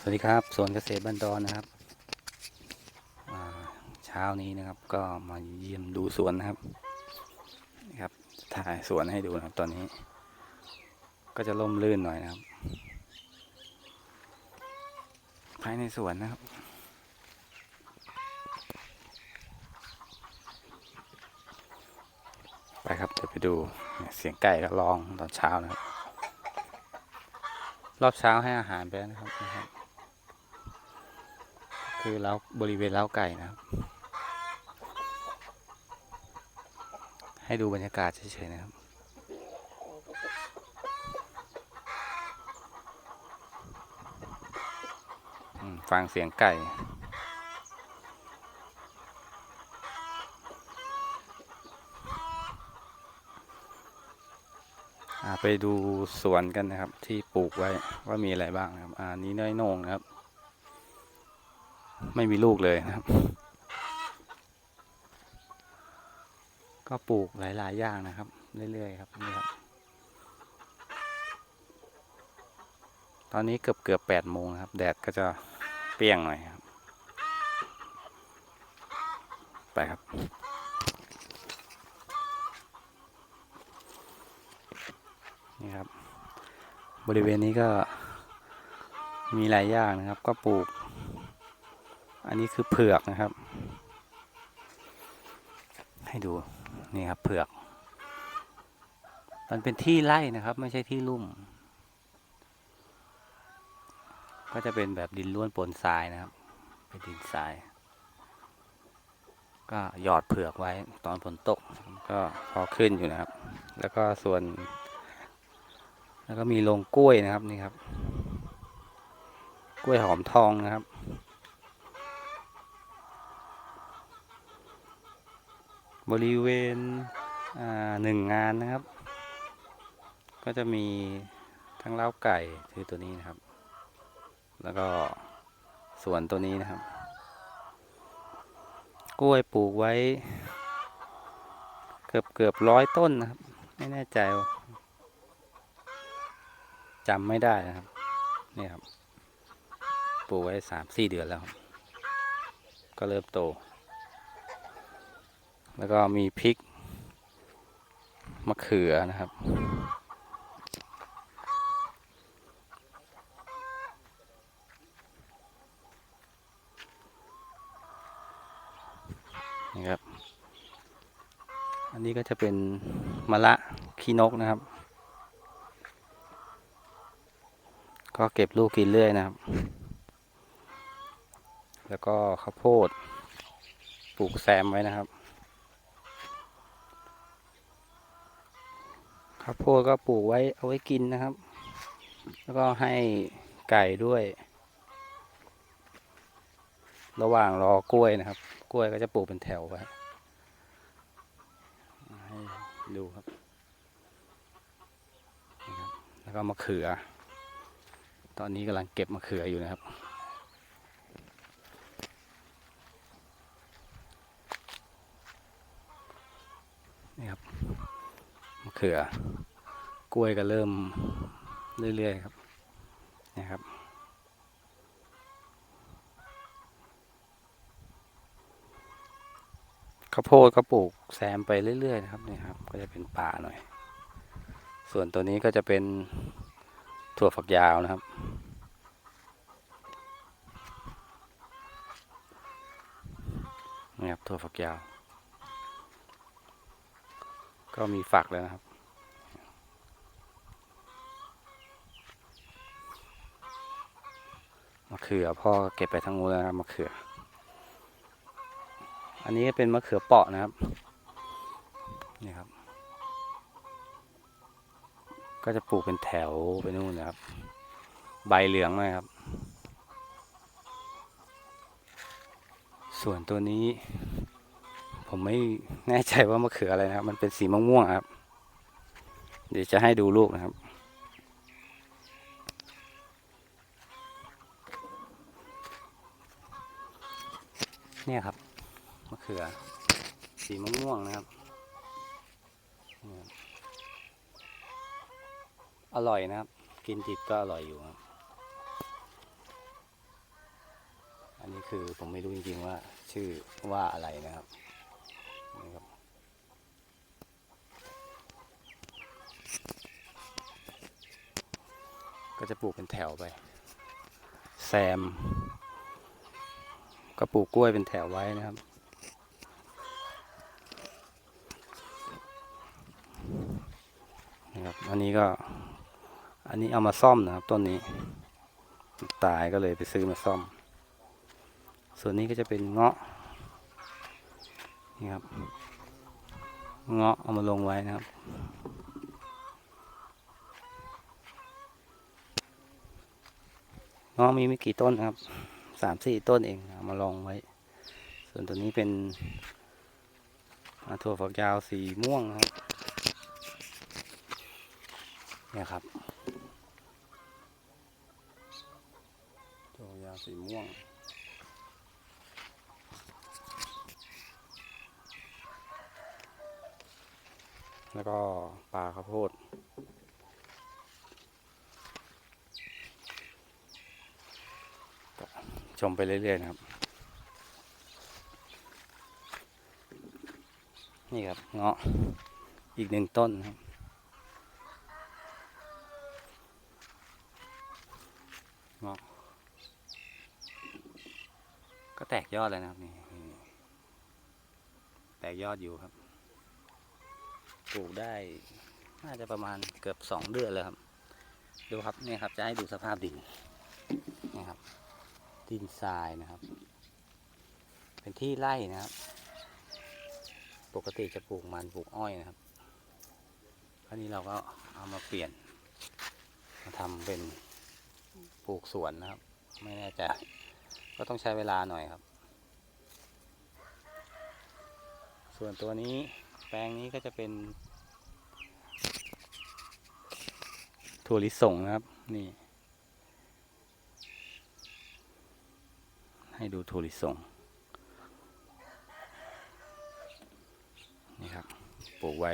สวัสดีครับสวนเกษตรบ้านดอนนะครับเช้านี้นะครับก็มาเยี่ยมดูสวนนะครับนะครับถ่ายสวนให้ดูนะครับ ตอนนี้ ก็จะล่มลื่นหน่อยนะครับ ภายในสวนนะครับไปครับเดี๋ยวไปดูเสียงไก่ก็ร้องตอนเช้านะครับ รอบเช้าให้อาหารไปนะครับ คือเล้าบริเวณเล้าไก่นะครับ ให้ดูบรรยากาศเฉยๆนะครับ ฟังเสียงไก่ไปดูสวนกันนะครับที่ปลูกไว้ว่ามีอะไรบ้างนะครับ อ่านี้น้อยโหนงนะครับ ไม่มีลูกเลยนะครับ ก็ปลูกหลายๆอย่างนะครับ เรื่อยๆครับนี่ครับ ตอนนี้เกือบเกือบแปดโมงครับ แดดก็จะเปรี้ยงหน่อยครับ ไปครับนี่ครับ บริเวณนี้ก็มีหลายอย่างนะครับ ก็ปลูก อันนี้คือเผือกนะครับ ให้ดูนี่ครับเผือก มันเป็นที่ไร่นะครับ ไม่ใช่ที่ลุ่ม ก็จะเป็นแบบดินล้วนปนทรายนะครับ เป็นดินทราย ก็หยอดเผือกไว้ตอนฝนตก ก็พอขึ้นอยู่นะครับ แล้วก็ส่วน แล้วก็มีโรงกล้วยนะครับนี่ครับ กล้วยหอมทองนะครับ บริเวณหนึ่งงานนะครับ ก็จะมีทั้งเล้าไก่คือตัวนี้นะครับ แล้วก็สวนตัวนี้นะครับ กล้วยปลูกไว้ เกือบเกือบร้อยต้นนะครับ ไม่แน่ใจจำไม่ได้นะครับนี่ครับปลูกไว้สามสี่เดือนแล้ว ก็เริ่มโต แล้วก็มีพริกมะเขือนะครับนี่ครับ อันนี้ก็จะเป็นมะละขี้นกนะครับ ก็เก็บลูกกินเรื่อยนะครับ แล้วก็ข้าวโพดปลูกแซมไว้นะครับ ข้าวโพดก็ปลูกไว้เอาไว้กินนะครับ แล้วก็ให้ไก่ด้วย ระหว่างรอกล้วยนะครับ กล้วยก็จะปลูกเป็นแถวไว้ให้ดูครับ แล้วก็มะเขือ ตอนนี้กำลังเก็บมะเขืออยู่นะครับนี่ครับ เขือกล้วยก็เริ่มเรื่อยๆครับนี่ครับ ข้าวโพดก็ปลูกแซมไปเรื่อยๆนะครับนี่ครับ ก็จะเป็นป่าหน่อย ส่วนตัวนี้ก็จะเป็นถั่วฝักยาวนะครับนี่ครับถั่วฝักยาว ก็มีฝักแล้วนะครับะเขือพ่อเก็บไปทั้งนู้นแล้วนะมะเขือ อันนี้เป็นมะเขือเปาะนะครับนี่ครับ ก็จะปลูกเป็นแถวไปนู่นนะครับ ใบเหลืองน่อยครับ ส่วนตัวนี้ ผมไม่แน่ใจว่ามะเขืออะไรนะครับ มันเป็นสีม่วงๆครับ เดี๋ยวจะให้ดูลูกนะครับ เนี่ยครับมะเขือ สีม่วงๆนะครับ อร่อยนะครับ กินดิบก็อร่อยอยู่ครับคือผมไม่รู้จริงๆว่าชื่อว่าอะไรนะครับนี่ครับก็จะปลูกเป็นแถวไป แซม ก็ปลูกกล้วยเป็นแถวไว้นะครับ นะครับ อันนี้ก็ อันนี้เอามาซ่อมนะครับ ต้นนี้ ตายก็เลยไปซื้อมาซ่อม ส่วนนี้ก็จะเป็นเงาะ นี่ครับ เงาะเอามาลงไว้นะครับเงาะมีไม่กี่ต้นนะครับ สามสี่ต้นเองเอามาลองไว้ ส่วนตัวนี้เป็นถั่วฝักยาวสีม่วงครับเนี่ยครับถั่วฝักยาวสีม่วงแล้วก็ปลาข้าวโพด ชมไปเรื่อยๆนะครับ นี่ครับเงาะอีกหนึ่งต้นครับเงาะก็แตกยอดแล้วนะครับนี่แตกยอดอยู่ครับปลูกได้น่าจะประมาณเกือบสองเดือนเลยครับ ดูครับนี่ครับจะให้ดูสภาพดินนี่ครับ ดินทรายนะครับ เป็นที่ไร่นะครับ ปกติจะปลูกมันปลูกอ้อยนะครับคราวนี้เราก็เอามาเปลี่ยน มาทำเป็นปลูกสวนนะครับ ไม่แน่ใจก็ต้องใช้เวลาหน่อยครับ ส่วนตัวนี้แปลงนี้ก็จะเป็นถั่วลิสงนะครับ นี่ ให้ดูถั่วลิสงนี่ครับปลูกไว้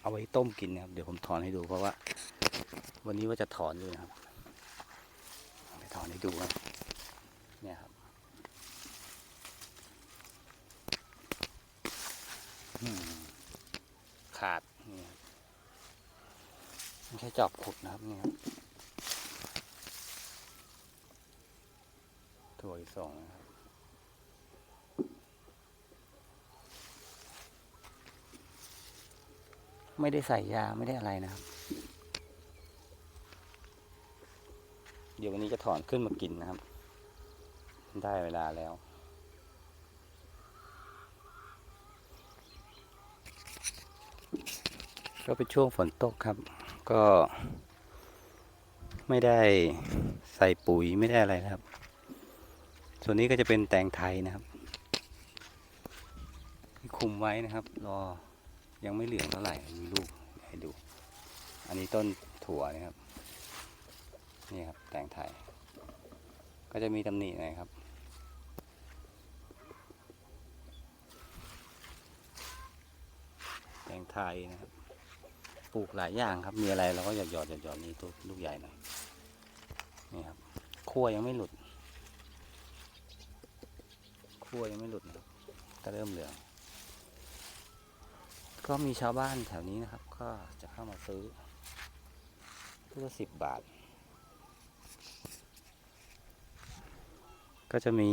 เอาไว้ต้มกินนะครับ เดี๋ยวผมถอนให้ดูเพราะว่า วันนี้ว่าจะถอนด้วยนะครับไปถอนให้ดูครับเนี่ยครับขาดนี่ไม่ใช่จอบขุดนะครับนี่ครับถั่วลิ สงนะครับไม่ได้ใส่ยาไม่ได้อะไรนะครับ เดี๋ยววันนี้จะถอนขึ้นมากินนะครับ ได้เวลาแล้ว ก็เป็นช่วงฝนตกครับ ก็ ไม่ได้ใส่ปุ๋ยไม่ได้อะไรครับ ส่วนนี้ก็จะเป็นแตงไทยนะครับ คุมไว้นะครับ รอยังไม่เหลืองเท่าไหร่มีลูกให้ดู อันนี้ต้นถั่วนะครับนี่ครับแตงไทย ก็จะมีตำหนิหน่อยครับแตงไทยนะครับ ปลูกหลายอย่างครับ มีอะไรเราก็หยอดหยอดหยอดหยอดนี่ตัวลูกใหญ่หน่อย นี่ครับขั้วยังไม่หลุด ขั้ วยังไม่หลุดนะก็เริ่มเหลือง ก็มีชาวบ้านแถวนี้นะครับ ก็จะเข้ามาซื้อลูกละสิบบาท ก็จะมี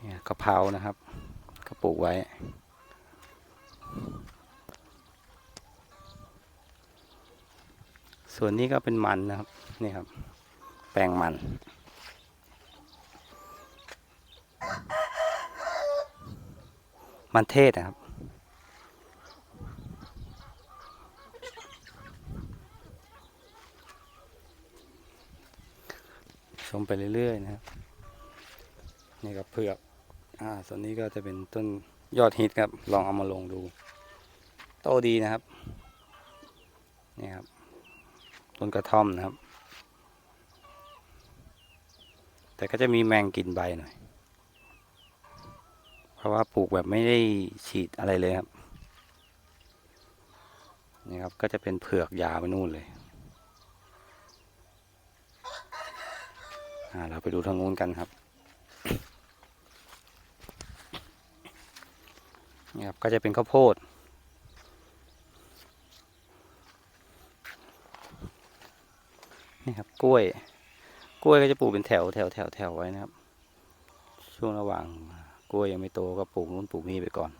เนี่ยกะเพรานะครับ ก็ปลูกไว้ ส่วนนี้ก็เป็นมันนะครับ นี่ครับ แปลงมัน มันเทศนะครับ ชมไปเรื่อยๆนะครับ นี่ก็เผือก อ่า ส่วนนี้ก็จะเป็นต้นยอดฮิตครับ ลองเอามาลงดู โตดีนะครับ นี่ครับ ต้นกระท่อมนะครับ แต่ก็จะมีแมงกินใบหน่อย ราะว่าปลูกแบบไม่ได้ฉีดอะไรเลยครับนี่ครับก็จะเป็นเผือกยาวไปนู่นเลยอ่าเราไปดูทางนู้นกันครับนี่ครับก็จะเป็นข้าวโพดนี่ครับกล้วย กล้วยก็จะปลูกเป็นแถวแถวแถวแถวไว้นะครับ ช่วงระหว่าง กล้วยยังไม่โตก็ปลูกนู้นปลูกนี่ไปก่อน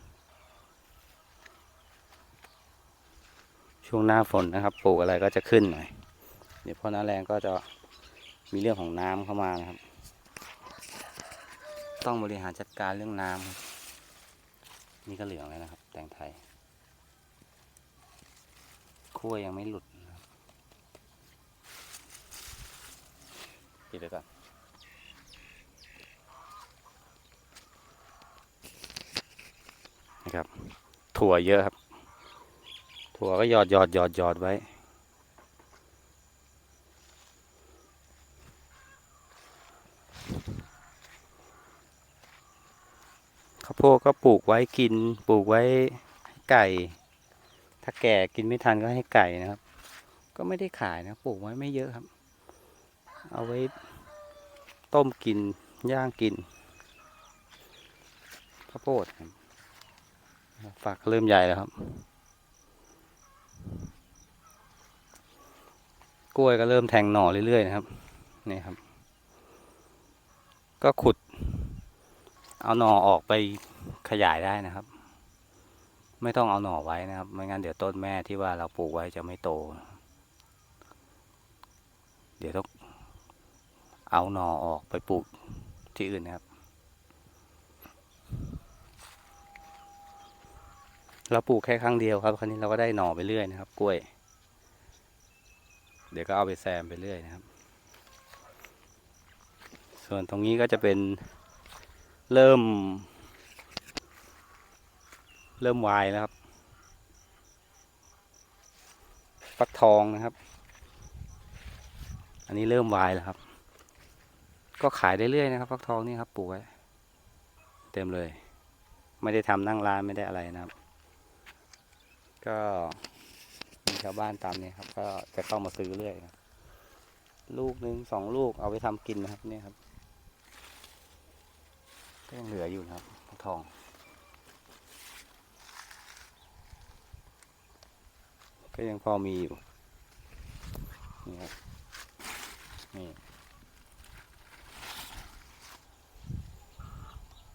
ช่วงหน้าฝนนะครับ ปลูกอะไรก็จะขึ้นหน่อย เดี๋ยวพอหน้าแรงก็จะมีเรื่องของน้ำเข้ามานะครับ ต้องบริหารจัดการเรื่องน้ำนี่ก็เหลืองแล้วนะครับ แตงไทยขั้วยังไม่หลุดปิดไปก่อนนะครับ ถั่วเยอะครับ ถั่วก็หยอดหยอดหยอดหยอดไว้ ข้าวโพดก็ปลูกไว้กิน ปลูกไว้ให้ไก่ ถ้าแก่กินไม่ทันก็ให้ไก่นะครับ ก็ไม่ได้ขายนะ ปลูกไว้ไม่เยอะครับ เอาไว้ต้มกินย่างกินข้าวโพดครับ ฝักเริ่มใหญ่แล้วครับ กล้วยก็เริ่มแทงหน่อเรื่อยๆนะครับ นี่ครับ ก็ขุด เอาหน่อออกไปขยายได้นะครับ ไม่ต้องเอาหน่อไว้นะครับ ไม่งั้นเดี๋ยวต้นแม่ที่ว่าเราปลูกไว้จะไม่โต เดี๋ยวต้องเอาหน่อออกไปปลูกที่อื่นนะครับ เราปลูกแค่ครั้งเดียวครับ ครั้นี้เราก็ได้หน่อไปเรื่อยนะครับ กล้วย เดี๋ยวก็เอาไปแซมไปเรื่อยนะครับ ส่วนตรงนี้ก็จะเป็นเริ่ม เริ่มวายแล้วครับ ฟักทองนะครับ อันนี้เริ่มวายแล้วครับ ก็ขายได้เรื่อยนะครับ ฟักทองนี่ครับปลูกไว้เต็มเลย ไม่ได้ทำนั่งร้านไม่ได้อะไรนะครับ ก็มีชาวบ้านตามนี้ครับ ก็จะเข้ามาซื้อเรื่อยครับลูกหนึ่งสองลูกเอาไปทำกินนะครับ เนี่ยครับก็ยังเหลืออยู่นะครับทอง ก็ยังพอมีอยู่ นี่ครับนี่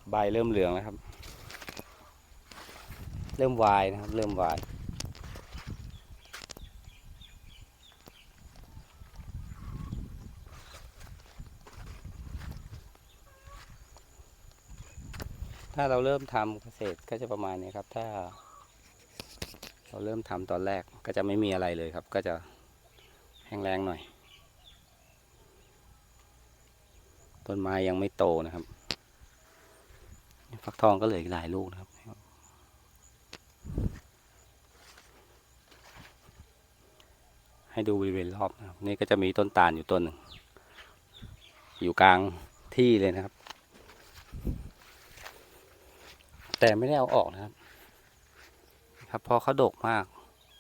ใบเริ่มเหลืองแล้วครับ เริ่มวายนะครับ เริ่มวาย ถ้าเราเริ่มทำเกษตรก็จะประมาณนี้ครับ ถ้า เราเริ่มทำตอนแรกก็จะไม่มีอะไรเลยครับ ก็จะแห้งแล้งหน่อย ต้นไม้ยังไม่โตนะครับ ฟักทองก็เหลืออีกหลายลูกนะครับให้ดูบริเวณรอบนะครับนี่ก็จะมีต้นตาลอยู่ต้นหนึ่งอยู่กลางที่เลยนะครับ แต่ไม่ได้เอาออกนะครับ ครับเพราะเขาดกมาก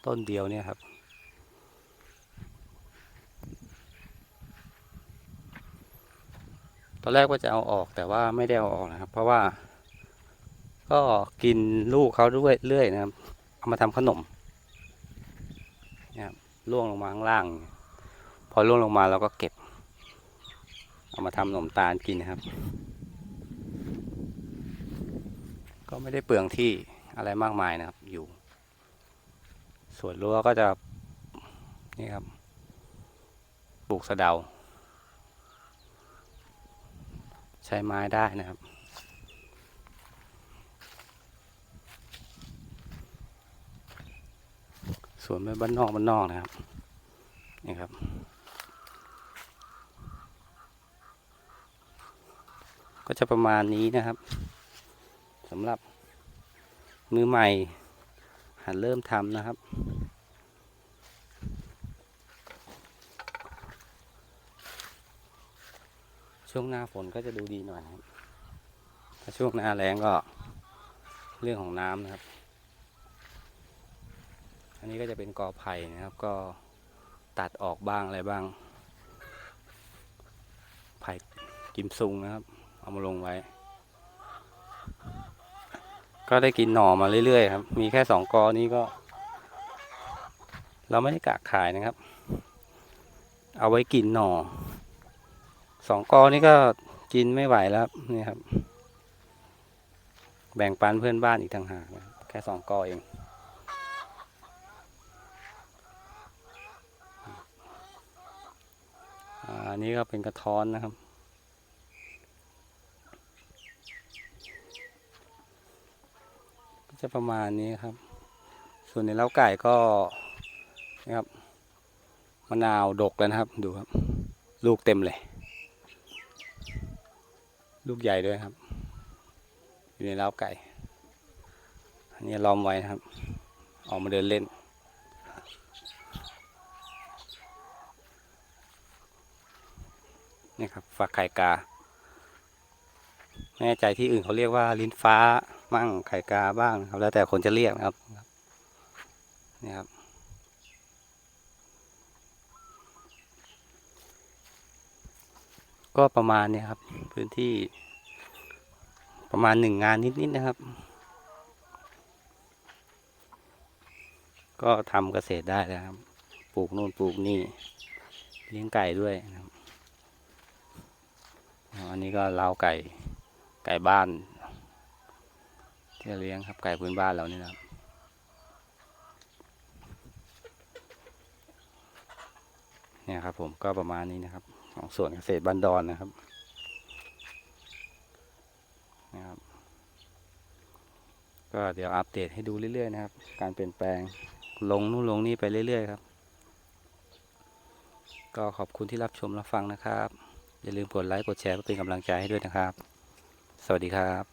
ต้นเดียวเนี่ยครับ ตอนแรกว่าจะเอาออกแต่ว่าไม่ได้เอาออกนะครับ เพราะว่า ก็กินลูกเขาด้วยเรื่อยนะครับ เอามาทำขนมนะครับล่วงลงมาข้างล่าง พอล่วงลงมาเราก็เก็บ เอามาทำขนมตาลกินนะครับ ก็ไม่ได้เปลืองที่อะไรมากมายนะครับ อยู่ ส่วนรั้วก็จะนี่ครับปลูกสะเดา ใช้ไม้ได้นะครับส่วนไม้บ้านนอกบ้านนอกนะครับ นี่ครับ ก็จะประมาณนี้นะครับ สำหรับมือใหม่ หัดเริ่มทำนะครับ ช่วงหน้าฝนก็จะดูดีหน่อยครับถ้าช่วงหน้าแล้งก็เรื่องของน้ำนะครับ อันนี้ก็จะเป็นกอไผ่นะครับ ก็ตัดออกบ้างอะไรบ้าง ไผ่กิมซุงนะครับ เอามาลงไว้ ก็ได้กินหน่อมาเรื่อยๆครับ มีแค่สองกอนี้ก็ เราไม่ได้กะขายนะครับ เอาไว้กินหน่อสองกอนี้ก็กินไม่ไหวแล้วนี่ครับ แบ่งปันเพื่อนบ้านอีกต่างหากนะครับแค่สองกอเองอันนี้ก็เป็นกระท้อนนะครับ จะประมาณนี้ครับ ส่วนในเล้าไก่ก็นะครับมะนาวดกแล้วนะครับ ดูครับ ลูกเต็มเลย ลูกใหญ่ด้วยครับ อยู่ในเล้าไก่ อันนี้ล้อมไว้นะครับ ออกมาเดินเล่นนี่ครับฝักไข่กา ไม่แน่ใจที่อื่นเขาเรียกว่าลิ้นฟ้า มั่งไข่กาบ้างนะครับ แล้วแต่คนจะเรียกนะครับนี่ครับ ก็ประมาณเนี้ครับ พื้นที่ประมาณหนึ่งงานนิดๆนะครับ ก็ทำเกษตรได้แล้วครับ ปลูกนู่นปลูกนี่เลี้ยงไก่ด้วยนะครับอันนี้ก็เล้าไก่ไก่บ้าน ที่เลี้ยงครับไก่พื้นบ้านเรานี่นะครับเนี่ยครับ ผมก็ประมาณนี้นะครับ ของสวนเกษตรบ้านดอนนะครับนะครับ ก็เดี๋ยวอัปเดตให้ดูเรื่อยๆนะครับ การเปลี่ยนแปลงลงนู่นลงนี่ไปเรื่อยๆครับ ก็ขอบคุณที่รับชมรับฟังนะครับ อย่าลืมกดไลค์กดแชร์เพื่อเป็นกำลังใจให้ด้วยนะครับ สวัสดีครับ